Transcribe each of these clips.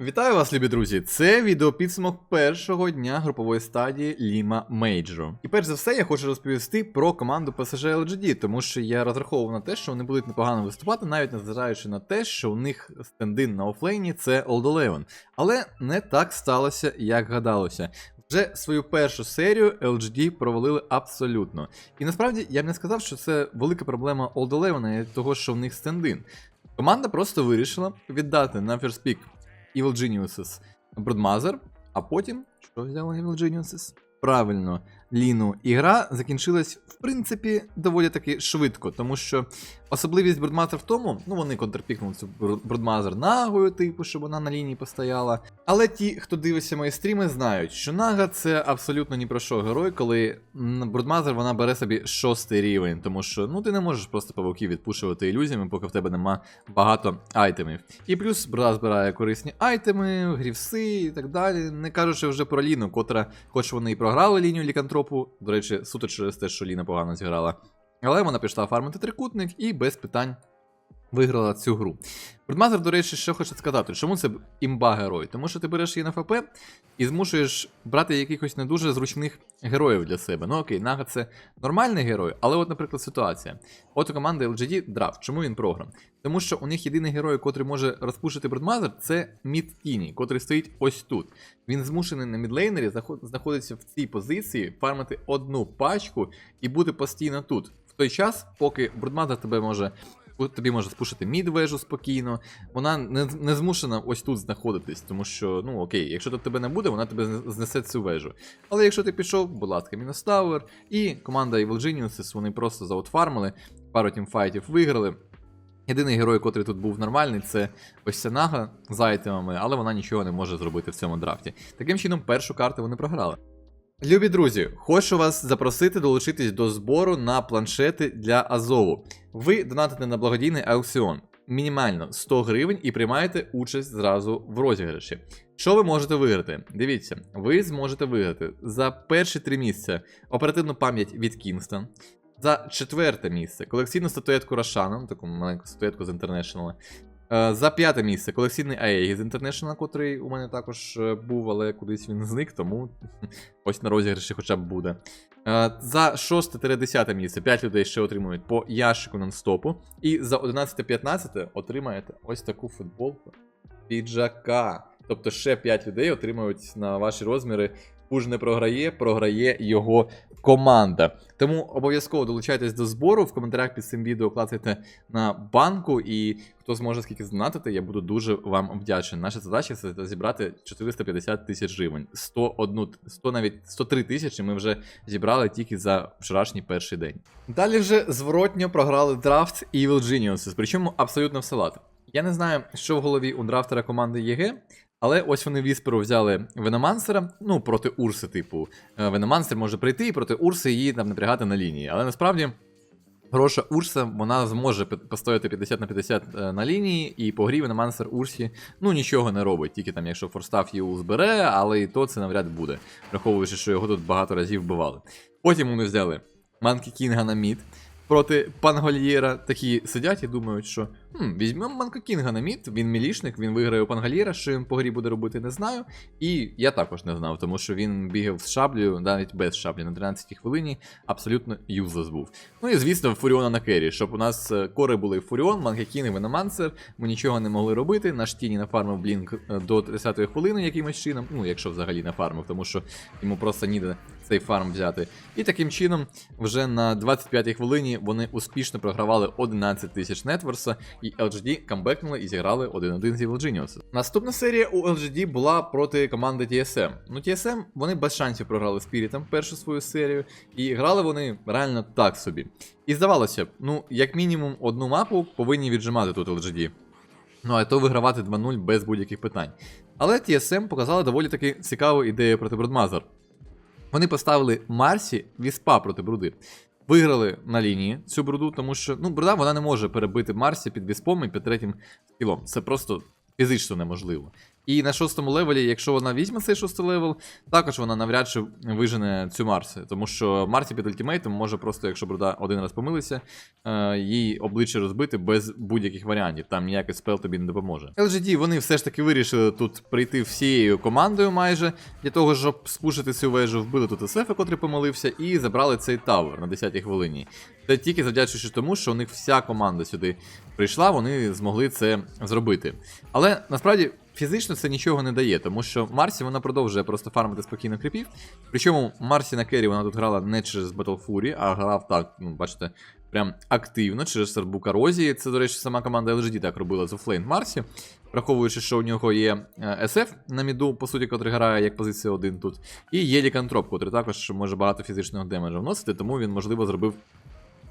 Вітаю вас, любі друзі! Це відеопідсумок першого дня групової стадії Ліма Мейджору. І перш за все я хочу розповісти про команду PSG LGD, тому що я розраховував на те, що вони будуть непогано виступати, навіть незважаючи на те, що у них стендин на офлейні це Old Eleven. Але не так сталося, як гадалося. Вже свою першу серію LGD провалили абсолютно. І насправді я б не сказав, що це велика проблема Old Eleven, того, що в них стендин. Команда просто вирішила віддати на Pick Evil Geniuses Broadmother, а потім що взяли Evil Geniuses? Правильно, Ліну. І гра закінчилась, в принципі, доволі таки швидко, тому що особливість Broadmother в тому, ну вони контрпікнули цю Broadmother нагою, типу, щоб вона на лінії постояла. Але ті, хто дивиться мої стріми, знають, що Нага це абсолютно ні про що герой, коли Broadmother вона бере собі шостий рівень, тому що ну ти не можеш просто павуків відпушувати ілюзіями, поки в тебе нема багато айтемів. І плюс Брода збирає корисні айтеми, грівси і так далі. Не кажучи вже про Ліну, котра, хоч вони і програли лінію лікантропу, до речі, суто через те, що Ліна погано зіграла. Але вона пішла фармити трикутник і без питань виграла цю гру. Брудмазер, до речі, що хоче сказати, чому це імба герой? Тому що ти береш її на ФП і змушуєш брати якихось не дуже зручних героїв для себе. Ну окей, Нага це нормальний герой, але от, наприклад, ситуація. От у команди LGD драфт. Чому він програв? Тому що у них єдиний герой, котрий може розпушити Брудмазер, це Мід Тіні, котрий стоїть ось тут. Він змушений на мідлейнері знаходиться в цій позиції, фармити одну пачку і бути постійно тут. В той час, поки Брудмазер тебе може тобі може спушити мідвежу спокійно. Вона не, не змушена ось тут знаходитись, тому що, ну окей, якщо тут тебе не буде, вона тебе знесе цю вежу. Але якщо ти пішов, будь ласка, мінус Tower, і команда Evil Geniuses, вони просто заутфармили, пару тімфайтів виграли. Єдиний герой, котрий тут був нормальний, це ось ця нага з айтемами, але вона нічого не може зробити в цьому драфті. Таким чином, першу карту вони програли. Любі друзі, хочу вас запросити долучитись до збору на планшети для Азову. Ви донатите на благодійний аукціон. Мінімально 100 гривень і приймаєте участь зразу в розіграші. Що ви можете виграти? Дивіться, ви зможете виграти за перші три місця оперативну пам'ять від Kingston, за четверте місце колекційну статуетку Рошана, таку маленьку статуетку з International. Е, За п'яте місце колекційний з International, котрий у мене також е, був, але кудись він зник, тому ось на розіграші хоча б буде. Е, За 6-10 місце 5 людей ще отримують по ящику нонстопу. І за 11-15 отримаєте ось таку футболку піджака. Тобто ще 5 людей отримують на ваші розміри. Пуж не програє, програє його команда. Тому обов'язково долучайтесь до збору. В коментарях під цим відео клацайте на банку, і хто зможе скільки здонатити, я буду дуже вам вдячний. Наша задача це зібрати 450 тисяч гривень. 101, 100 навіть 103 тисячі ми вже зібрали тільки за вчорашній перший день. Далі вже зворотньо програли драфт Evil Geniuses, причому абсолютно в салат. Я не знаю, що в голові у драфтера команди ЄГ, але ось вони вісперу взяли Веномансера, ну, проти Урси, типу. Е, Веномансер може прийти і проти Урси її там напрягати на лінії. Але насправді. Хороша Урса, вона зможе постояти 50 на 50 е, на лінії, і по грі Веномансер Урсі ну нічого не робить, тільки там, якщо форстав її збере, але і то це навряд буде, враховуючи, що його тут багато разів вбивали. Потім вони взяли Манкі Кінга на мід проти Пангольєра. Такі сидять і думають, що хм, візьмемо Манко Кінга на мід, він мілішник, він виграє у Пангольєра, що він по грі буде робити, не знаю. І я також не знав, тому що він бігав з шаблею, навіть без шаблі на 13-й хвилині, абсолютно юзлес був. Ну і звісно, Фуріона на кері, щоб у нас е, кори були Фуріон, Манкакін і Веномансер. Ми нічого не могли робити. Наш Тіні нафармив Блінк е, до 30-ї хвилини якимось чином. Ну, якщо взагалі нафармив, тому що йому просто ніде цей фарм взяти. І таким чином, вже на 25-й хвилині вони успішно програвали 11 тисяч нетворса, і LGD камбекнули і зіграли 1-1 з Evil Geniuses. Наступна серія у LGD була проти команди TSM. Ну, TSM вони без шансів програли Спірітом першу свою серію, і грали вони реально так собі. І здавалося б, ну, як мінімум, одну мапу повинні віджимати тут LGD. Ну, а то вигравати 2-0 без будь-яких питань. Але TSM показали доволі таки цікаву ідею проти Бродмазер. Вони поставили Марсі Віспа проти бруди. Виграли на лінії цю бруду, тому що ну, бруда вона не може перебити Марсі під віспом і під третім скілом. Це просто фізично неможливо. І на шостому левелі, якщо вона візьме цей шостий левел, також вона навряд чи вижене цю Марсі. Тому що Марсі під ультимейтом може просто, якщо бруда один раз помилися, е, їй обличчя розбити без будь-яких варіантів. Там ніякий спел тобі не допоможе. LGD вони все ж таки вирішили тут прийти всією командою майже для того, щоб спушити цю вежу, вбили тут СФ, котрий помилився, і забрали цей тавер на 10-й хвилині. Це тільки завдячуючи тому, що у них вся команда сюди прийшла, вони змогли це зробити. Але насправді. Фізично це нічого не дає, тому що Марсі вона продовжує просто фармити спокійно кріпів. Причому Марсі на Кері вона тут грала не через Battle Fury, а грав так, ну бачите, прям активно через Сербу Корозії. Це, до речі, сама команда LGD так робила з офлейн Марсі. Враховуючи, що у нього є е, SF на міду, по суті, котрий грає як позиція 1 тут, і є лікантроп, котрий також може багато фізичного демеджа вносити, тому він, можливо, зробив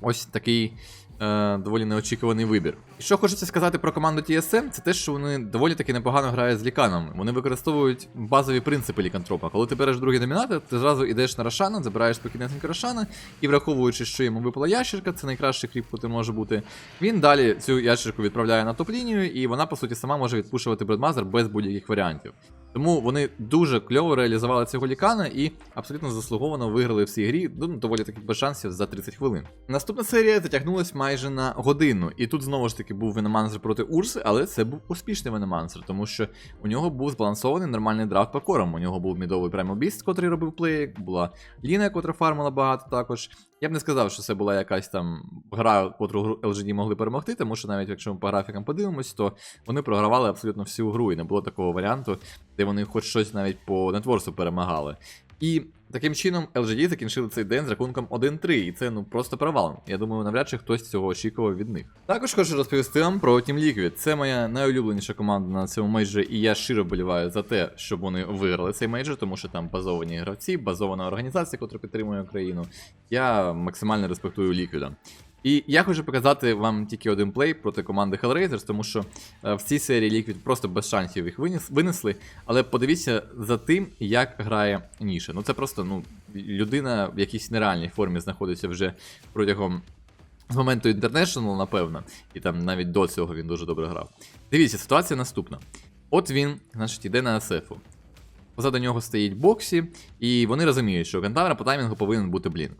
ось такий е, доволі неочікуваний вибір. І що хочеться сказати про команду TSM, це те, що вони доволі таки непогано грають з ліканами. Вони використовують базові принципи лікантропа. Коли ти береш другий домінатор, ти зразу йдеш на Рошана, забираєш спокійнесенько Рошана, і враховуючи, що йому випала ящерка, це найкращий кріп, який може бути. Він далі цю ящерку відправляє на топ-лінію, і вона, по суті, сама може відпушувати Бредмазер без будь-яких варіантів. Тому вони дуже кльово реалізували цього лікана і абсолютно заслуговано виграли в цій грі, ну, доволі таки без шансів за 30 хвилин. Наступна серія затягнулась майже на годину, і тут знову ж таки був Веномансер проти Урси, але це був успішний Веномансер, тому що у нього був збалансований нормальний драфт по корам. У нього був мідовий Primal Beast, котрий робив плей, була Ліна, котра фармила багато також. Я б не сказав, що це була якась там гра, котру LGD могли перемогти, тому що навіть якщо ми по графікам подивимось, то вони програвали абсолютно всю гру, і не було такого варіанту, де вони хоч щось навіть по нетворсу перемагали. І таким чином LGD закінчили цей день з рахунком 1-3, і це ну просто провал. Я думаю, навряд чи хтось цього очікував від них. Також хочу розповісти вам про Team Liquid. Це моя найулюбленіша команда на цьому мейджі, і я щиро боліваю за те, щоб вони виграли цей мейджор, тому що там базовані гравці, базована організація, яка підтримує Україну. Я максимально респектую Liquid. І я хочу показати вам тільки один плей проти команди Hellraisers, тому що е, в цій серії Liquid просто без шансів їх винесли. Але подивіться за тим, як грає Ніша. Ну це просто ну, людина в якійсь нереальній формі знаходиться вже протягом з моменту International, напевно, і там навіть до цього він дуже добре грав. Дивіться, ситуація наступна. От він, значить, іде на АСФу. Позаду нього стоїть боксі, і вони розуміють, що Кентавра по таймінгу повинен бути блін.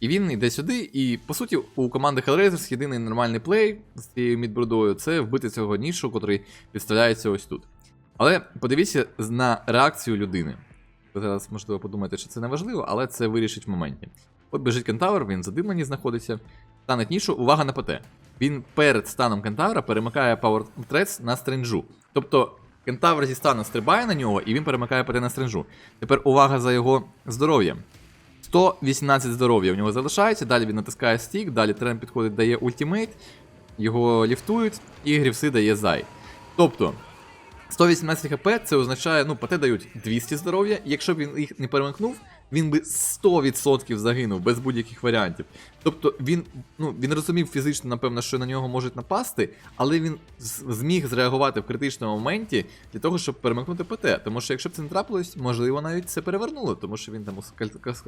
І він йде сюди, і по суті у команди Hellraisers єдиний нормальний плей з цією мідбрудою це вбити цього нішу, котрий підставляється ось тут. Але подивіться на реакцію людини. Ви зараз можливо подумаєте, що це не важливо, але це вирішить в моменті. От біжить кентавр, він задимлені знаходиться. Стане нішу, увага на ПТ. Він перед станом кентавра перемикає Power Threats на стринджу. Тобто кентавр зі стану стрибає на нього, і він перемикає ПТ на стринджу. Тепер увага за його здоров'ям. 118 здоров'я в нього залишається, далі він натискає стік, далі трен підходить, дає ультимейт, його ліфтують, і грівси дає зай. Тобто, 118 хп це означає, ну, ПТ дають 200 здоров'я, якщо б він їх не перемикнув, він би 100% загинув без будь-яких варіантів. Тобто він ну, він розумів фізично, напевно, що на нього можуть напасти, але він зміг зреагувати в критичному моменті для того, щоб перемикнути ПТ. Тому що якщо б це не трапилось, можливо, навіть це перевернуло, тому що він там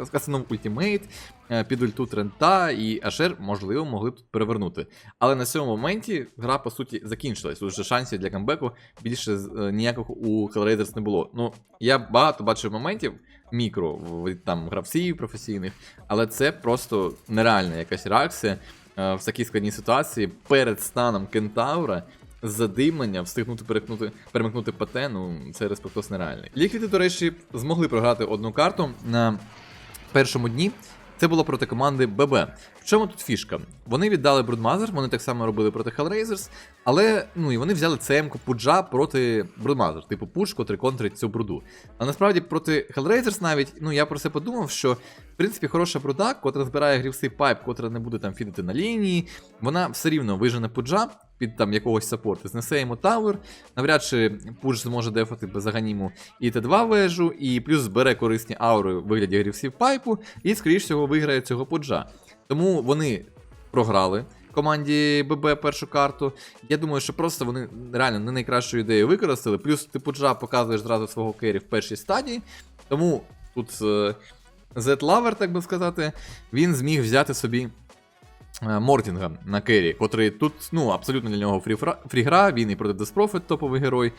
скасанув ультимейт, е, під ульту Трента і Ашер, можливо, могли б перевернути. Але на цьому моменті гра, по суті, закінчилась. Уже шансів для камбеку більше е, ніякого у Hellraisers не було. Ну, я багато бачив моментів мікро там гравців професійних, але це просто нереальна якась реакція е, в такій складній ситуації перед станом кентавра. Задимлення, встигнути перекнути, перемикнути ПТ, ну це респектос нереальний. Ліквіди, до речі, змогли програти одну карту на першому дні. Це було проти команди ББ. В чому тут фішка? Вони віддали Брудмазер, вони так само робили проти Hellraisers, але ну і вони взяли ЦМ-ку Пуджа проти Брудмазер, типу пуш, котрий контрить цю бруду. А насправді проти Hellraisers навіть, ну я про це подумав, що в принципі хороша бруда, котра збирає грівси пайп, котра не буде там фідити на лінії, вона все рівно вижене Пуджа. Під там якогось саппорту, знесе йому тавер, навряд чи пуш зможе дефати без аганіму і Т2 вежу, і плюс збере корисні аури в вигляді грівсів пайпу, і, скоріш всього, виграє цього пуджа. Тому вони програли команді ББ першу карту. Я думаю, що просто вони реально не найкращу ідею використали. Плюс ти пуджа показуєш зразу свого кері в першій стадії. Тому тут Z-Lover, так би сказати, він зміг взяти собі е, Мортінга на Керрі, котрий тут ну, абсолютно для нього фрі-фра- фрі-гра, він і проти Деспрофит топовий герой.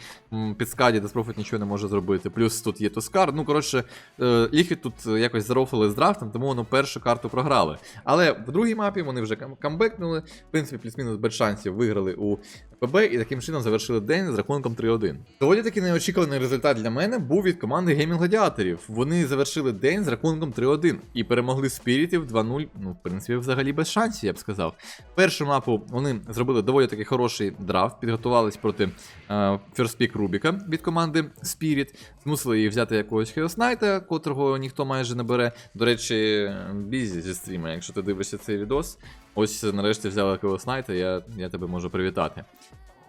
Під скаді Деспрофит нічого не може зробити. Плюс тут є Тускар. Ну, коротше, е, тут якось зарофили з драфтом, тому вони першу карту програли. Але в другій мапі вони вже камбекнули. В принципі, плюс-мінус без шансів виграли у ПБ і таким чином завершили день з рахунком 3-1. Доволі таки неочікуваний результат для мене був від команди Gaming Гладіаторів. Вони завершили день з рахунком 3-1 і перемогли спірітів 2-0. Ну, в принципі, взагалі без шансів, я б сказав. Першу мапу вони зробили доволі таки хороший драфт, підготувались проти First Pick Рубіка від команди Spirit, змусили її взяти якогось Хеоснайта, котрого ніхто майже не бере. До речі, бізі зі стріма, якщо ти дивишся цей відос, ось нарешті взяли Хеоснайта, я, я тебе можу привітати.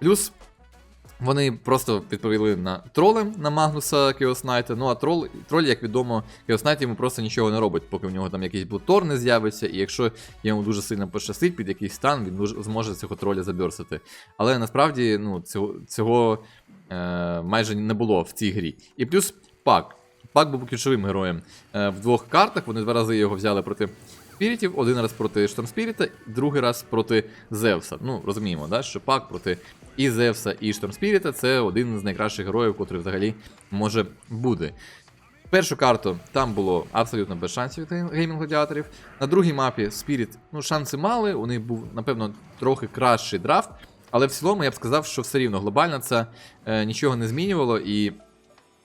Плюс вони просто відповіли на троли на Магнуса Кеоснайта. Ну а трол, троль, як відомо, Кеоснайт йому просто нічого не робить, поки в нього там якийсь блутор не з'явиться, і якщо йому дуже сильно пощастить під якийсь стан, він зможе цього троля заберсити. Але насправді ну, цього, цього е, майже не було в цій грі. І плюс пак. Пак був ключовим героєм е, в двох картах. Вони два рази його взяли проти спірітів, один раз проти Штормспіріта, другий раз проти Зевса. Ну, розуміємо, да, що пак проти і Зевса, і Штормспіріта це один з найкращих героїв, котрий взагалі може бути. Першу карту там було абсолютно без шансів від геймінг гладіаторів. На другій мапі Спіріт, ну, шанси мали, у них був, напевно, трохи кращий драфт. Але в цілому я б сказав, що все рівно глобально це е, нічого не змінювало, і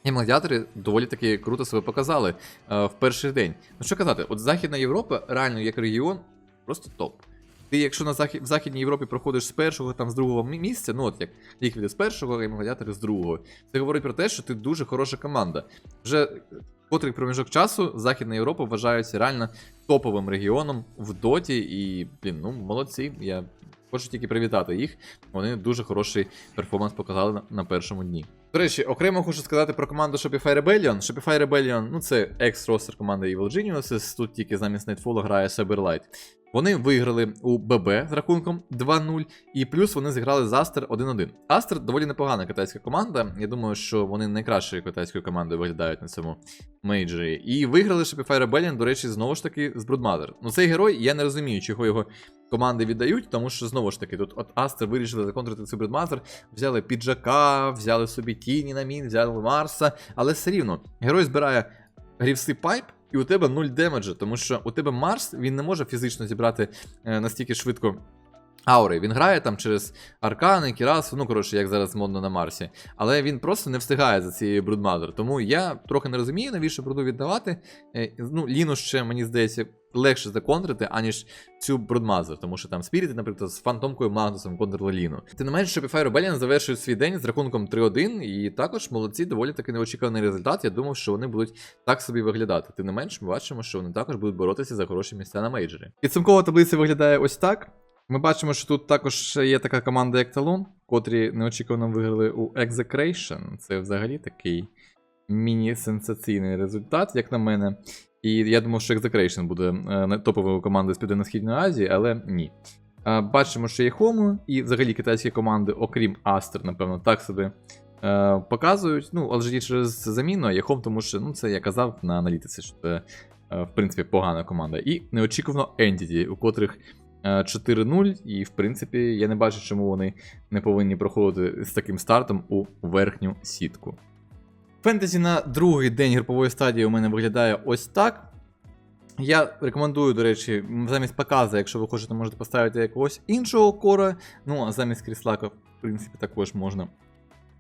Геймінг гладіатори доволі таки круто себе показали е, в перший день. Ну що казати, от Західна Європа реально як регіон просто топ. Ти, якщо на захід, в Західній Європі проходиш з першого, там з другого місця, ну от як ліквіди з першого, геймінг гладіатори з другого, це говорить про те, що ти дуже хороша команда. Вже котрий проміжок часу Західна Європа вважається реально топовим регіоном в доті, і, блін, ну молодці. Я хочу тільки привітати їх. Вони дуже хороший перформанс показали на, на першому дні. До речі, окремо хочу сказати про команду Shopify Rebellion. Shopify Rebellion, ну це екс-ростер команди Evil Geniuses, тут тільки замість Nightfall грає Cyberlight. Вони виграли у ББ з рахунком 2-0, і плюс вони зіграли з Астер 1-1. Астер доволі непогана китайська команда. Я думаю, що вони найкращою китайською командою виглядають на цьому мейджорі. І виграли Shopify Rebellion, до речі, знову ж таки з Broodmother. Ну цей герой, я не розумію, чого його команди віддають, тому що знову ж таки, тут от Астер вирішили законтрити цю Broodmother, взяли піджака, взяли собі Тіні на мін, взяли Марса, але все рівно герой збирає грівси пайп. І у тебе 0 демеджа, тому що у тебе Марс він не може фізично зібрати е, настільки швидко аури. Він грає там через аркани, кірасу, ну коротше, як зараз модно на Марсі. Але він просто не встигає за цією брудмадер. Тому я трохи не розумію, навіщо бруду віддавати. Е, ну, Ліну ще, мені здається, легше законтрити, аніж цю брудмазер, тому що там спіріти, наприклад, з фантомкою Магнусом контрили Ліну. Тим не менше, Shopify Rebellion завершують свій день з рахунком 3-1, і також молодці, доволі таки неочікуваний результат. Я думав, що вони будуть так собі виглядати. Тим не менш, ми бачимо, що вони також будуть боротися за хороші місця на мейджорі. Підсумкова таблиця виглядає ось так. Ми бачимо, що тут також є така команда, як Talon, котрі неочікувано виграли у Execration. Це взагалі такий міні-сенсаційний результат, як на мене. І я думав, що Execration буде е, топовою командою з Південно-Східної Азії, але ні. Бачимо, що є Хому, і взагалі китайські команди, окрім Астер, напевно, так собі е, показують. Ну, LGD через заміну, а є Хом, тому що ну, це я казав на аналітиці, що це, е, в принципі, погана команда. І неочікувано Entity, у котрих 4-0, і в принципі я не бачу, чому вони не повинні проходити з таким стартом у верхню сітку. Фентезі на другий день групової стадії у мене виглядає ось так. Я рекомендую, до речі, замість показа, якщо ви хочете, можете поставити якогось іншого кора. Ну, а замість кріслака, в принципі, також можна.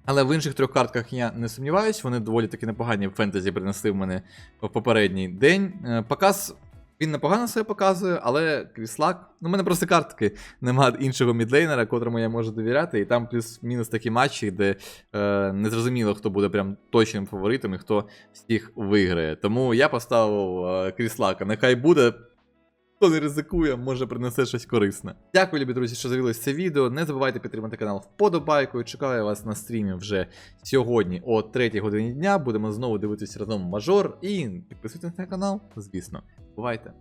Але в інших трьох картках я не сумніваюсь, вони доволі таки непогані в фентезі принесли в мене в попередній день. Е, Показ він непогано себе показує, але кріслак. Ну, у мене просто картки нема іншого мідлейнера, котрому я можу довіряти, і там плюс-мінус такі матчі, де е, незрозуміло, хто буде прям точним фаворитом і хто всіх виграє. Тому я поставив е, кріслака. Нехай буде. Хто не ризикує, може принесе щось корисне. Дякую, любі друзі, що завілися це відео. Не забувайте підтримати канал вподобайкою. Чекаю вас на стрімі вже сьогодні о 3 годині дня. Будемо знову дивитися разом мажор. І підписуйтесь на канал, звісно. Бувайте!